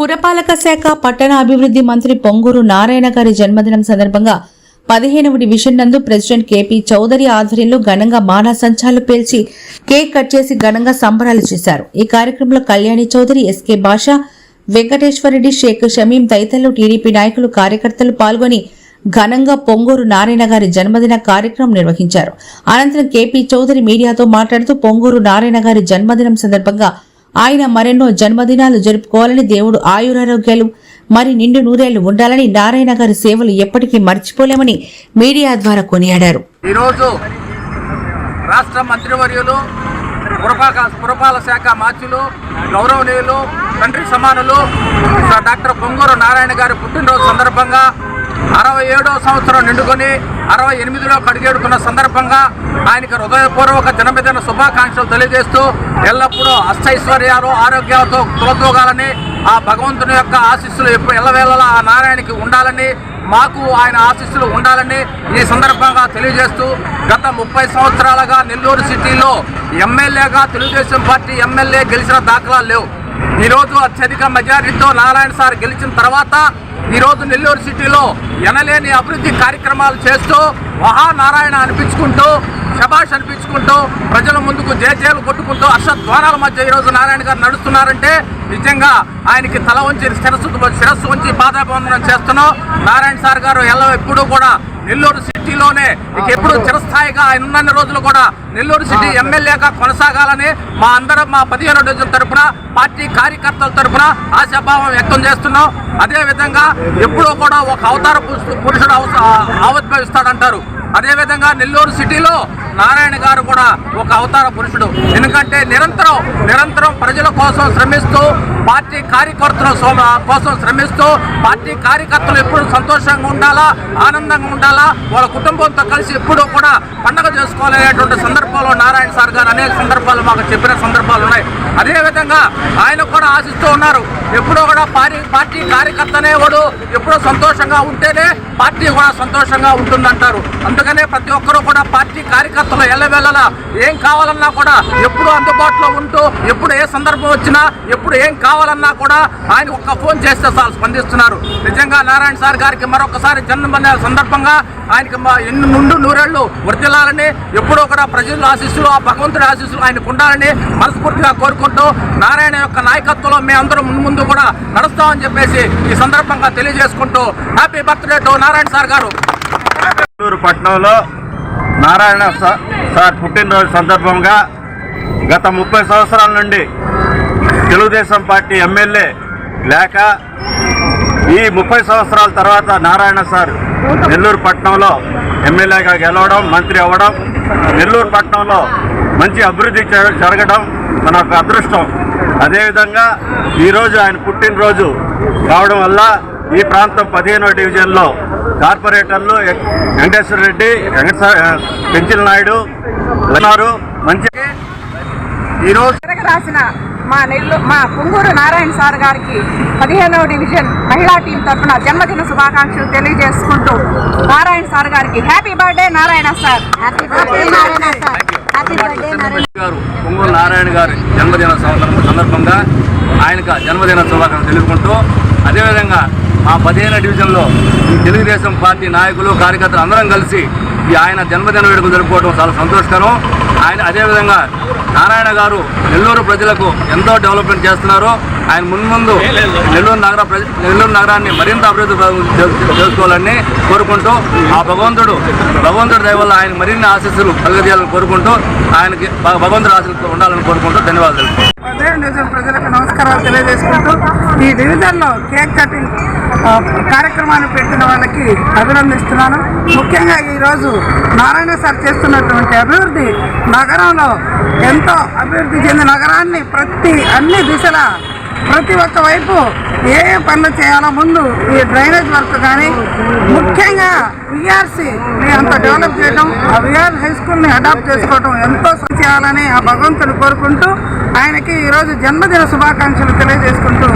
పురపాలక శాఖ పట్టణ అభివృద్ధి మంత్రి పొంగూరు నారాయణ గారి జన్మదినం సందర్భంగా పదిహేనవ డివిజన్ నందు ప్రెసిడెంట్ కేపీ చౌదరి ఆధ్వర్యంలో ఘనంగా మానా సంచాలు పేల్చి కేక్ కట్ చేసి ఘనంగా సంబరాలు చేశారు. ఈ కార్యక్రమంలో కళ్యాణి చౌదరి ఎస్కే భాష వెంకటేశ్వరరెడ్డి షేక్ షమీం తదితరులు టీడీపీ నాయకులు కార్యకర్తలు పాల్గొని ఘనంగా పొంగూరు నారాయణ గారి జన్మదిన కార్యక్రమం నిర్వహించారు. అనంతరం కేపీ చౌదరి మీడియాతో మాట్లాడుతూ పొంగూరు నారాయణ గారి జన్మదినం సందర్భంగా ఆయన మరెన్నో జన్మదినాలు జరుపుకోవాలని దేవుడు ఆయురారోగ్యాలు మరి నిండు నూరేళ్ళు ఉండాలని నారాయణ గారి సేవలు ఎప్పటికీ మర్చిపోలేమని మీడియా ద్వారా కొనియాడారు. ఈరోజు రాష్ట్ర మంత్రివర్యులు పురపాల శాఖ మార్చులు గౌరవనీయులు తండ్రి సమానులు డాక్టర్ పొంగూరు నారాయణ గారి పుట్టినరోజు సందర్భంగా అరవై ఏడో సంవత్సరం నిండుకొని అరవై ఎనిమిదిలో కడిగేడుతున్న సందర్భంగా ఆయనకి హృదయపూర్వక జన్మదిన శుభాకాంక్షలు తెలియజేస్తూ ఎల్లప్పుడూ అష్టైశ్వర్యాలు ఆరోగ్యాలతో తులతూగాలని ఆ భగవంతుని యొక్క ఆశీస్సులు ఎప్పుడు ఎల్లవేళలా ఆ నారాయణకి ఉండాలని మాకు ఆయన ఆశీస్సులు ఉండాలని ఈ సందర్భంగా తెలియజేస్తూ గత ముప్పై సంవత్సరాలుగా నెల్లూరు సిటీలో ఎమ్మెల్యేగా తెలుగుదేశం పార్టీ ఎమ్మెల్యే గెలిచిన దాఖలాలు లేవు. ఈరోజు అత్యధిక మెజారిటీతో నారాయణ సార్ గెలిచిన తర్వాత ఈరోజు నెల్లూరు సిటీలో ఎనలేని అభివృద్ధి కార్యక్రమాలు చేస్తూ మహానారాయణ అనిపించుకుంటూ శబాష్ అనిపించుకుంటూ ప్రజల ముందుకు జేజేలు కొట్టుకుంటూ హర్షధ్వానాల మధ్య ఈరోజు నారాయణ గారు నడుస్తున్నారంటే నిజంగా ఆయనకి తల వంచి శిరస్సు శిరస్సు వంచి పాదాభివందనం చేస్తున్నాం. నారాయణ సార్ గారు ఎలా ఎప్పుడూ కూడా నెల్లూరు సిటీలోనే ఇక ఎప్పుడు చిరస్థాయిగా ఆయన ఉన్న రోజులు కూడా నెల్లూరు సిటీ ఎమ్మెల్యేగా కొనసాగాలని మా అందరం మా పదిహేను డివిజన్ తరపున పార్టీ కార్యకర్తల తరపున ఆశాభావం వ్యక్తం చేస్తున్నాం. అదే విధంగా ఎప్పుడూ కూడా ఒక అవతార పురుషు- పురుషుడు ఆవిర్భవిస్తాడంటారు. అదేవిధంగా నెల్లూరు సిటీలో నారాయణ గారు కూడా ఒక అవతార పురుషుడు. ఎందుకంటే నిరంతరం నిరంతరం ప్రజల కోసం శ్రమిస్తూ పార్టీ కార్యకర్తల కోసం శ్రమిస్తూ పార్టీ కార్యకర్తలు ఎప్పుడు సంతోషంగా ఉండాలా ఆనందంగా ఉండాలా వాళ్ళ కుటుంబంతో కలిసి ఎప్పుడూ కూడా పండగ చేసుకోవాలనేటువంటి సందర్భంలో నారాయణ సార్ గారు అనేక సందర్భాలు మాకు చెప్పిన సందర్భాలు ఉన్నాయి. అదేవిధంగా ఆయన కూడా ఆశిస్తూ ఉన్నారు ఎప్పుడో కూడా పార్టీ పార్టీ కార్యకర్తనే వాడు ఎప్పుడో సంతోషంగా ఉంటేనే పార్టీ కూడా సంతోషంగా ఉంటుందంటారు. అందుకనే ప్రతి ఒక్కరూ కూడా పార్టీ కార్యకర్త కార్యకర్తలు ఎల్లవెల్లలా ఏం కావాలన్నా కూడా ఎప్పుడు అందుబాటులో ఉంటూ ఎప్పుడు ఏ సందర్భం వచ్చినా ఎప్పుడు ఏం కావాలన్నా కూడా ఆయన ఒక్క ఫోన్ చేస్తే చాలు స్పందిస్తున్నారు. నిజంగా నారాయణ సార్ గారికి మరొకసారి జన్మదిన సందర్భంగా ఆయనకి మా ఎన్ని నుండు నూరేళ్ళు వృద్ధిల్లాలని ఎప్పుడూ కూడా ప్రజల ఆశీస్సులు ఆ భగవంతుడి ఆశీస్సులు ఆయనకు ఉండాలని మనస్ఫూర్తిగా కోరుకుంటూ నారాయణ యొక్క నాయకత్వంలో మేమందరం ముందు ముందు కూడా నడుస్తామని చెప్పేసి ఈ సందర్భంగా తెలియజేసుకుంటూ happy birthday to Narayana sir garu. పట్టణంలో నారాయణ సార్ పుట్టినరోజు సందర్భంగా గత ముప్పై సంవత్సరాల నుండి తెలుగుదేశం పార్టీ ఎమ్మెల్యే లేక ఈ ముప్పై సంవత్సరాల తర్వాత నారాయణ సార్ నెల్లూరు పట్టణంలో ఎమ్మెల్యేగా గెలవడం మంత్రి అవ్వడం నెల్లూరు పట్టణంలో మంచి అభివృద్ధి జరగడం మన యొక్క అదృష్టం. అదేవిధంగా ఈరోజు ఆయన పుట్టినరోజు కావడం వల్ల ఈ ప్రాంతం పదిహేనో డివిజన్లో కార్పొరేటర్లు వెంకటేశ్వర రెడ్డి పెంచిల నాయుడు ఉన్నారు మంచి ఈరోజు రాసిన మా నెల్లు మా పొంగూరు నారాయణ సార్ గారికి పదిహేనవ డివిజన్ మహిళా టీం తరఫున జన్మదిన శుభాకాంక్షలు తెలియజేసుకుంటూ నారాయణ సార్ గారికి happy birthday Narayana sir. Happy birthday Narayana sir. Happy birthday Narayana garu Ponguru Narayana గారి జన్మదిన సందర్భ- సందర్భంగా ఆయనకు జన్మదిన శుభాకాంక్షలు తెలుపుకుంటూ అదేవిధంగా ఆ పదిహేను డివిజన్లో ఈ తెలుగుదేశం పార్టీ నాయకులు కార్యకర్తలు అందరం కలిసి ఈ ఆయన జన్మదిన వేడుకలు జరుపుకోవడం చాలా సంతోషకరం. ఆయన అదేవిధంగా నారాయణ గారు నెల్లూరు ప్రజలకు ఎంతో డెవలప్మెంట్ చేస్తున్నారు. ఆయన మున్ముందు నెల్లూరు నగర ప్రజ నెల్లూరు నగరాన్ని మరింత అభివృద్ధి చేసుకోవాలని కోరుకుంటూ ఆ భగవంతుడు భగవంతుడి దయ వల్ల ఆయన మరిన్ని ఆశీస్సులు కలుగజేయాలని కోరుకుంటూ ఆయనకి భగవంతుడు భగవంతుడి ఆశీస్సులు ఉండాలని కోరుకుంటూ ధన్యవాదాలు. నమస్కారాలు తెలియజేసుకుంటూ ఈ డివిజన్లో కేక్ కటింగ్ కార్యక్రమాన్ని పెట్టిన వాళ్ళకి అభినందిస్తున్నాను. ముఖ్యంగా ఈరోజు నారాయణ సార్ చేస్తున్నటువంటి అభివృద్ధి నగరంలో ఎంతో అభివృద్ధి చెందిన నగరాన్ని ప్రతి అన్ని దిశల ప్రతి ఒక్క వైపు ఏ ఏ పనులు చేయాలో ముందు ఈ డ్రైనేజ్ వర్క్ కానీ ముఖ్యంగా విఆర్సి అంత డెవలప్ చేయడం ఆ విఆర్ హై స్కూల్ని అడాప్ట్ చేసుకోవడం ఎంతో చేయాలని ఆ భగవంతుని కోరుకుంటూ ఆయనకి ఈరోజు జన్మదిన శుభాకాంక్షలు తెలియజేసుకుంటూ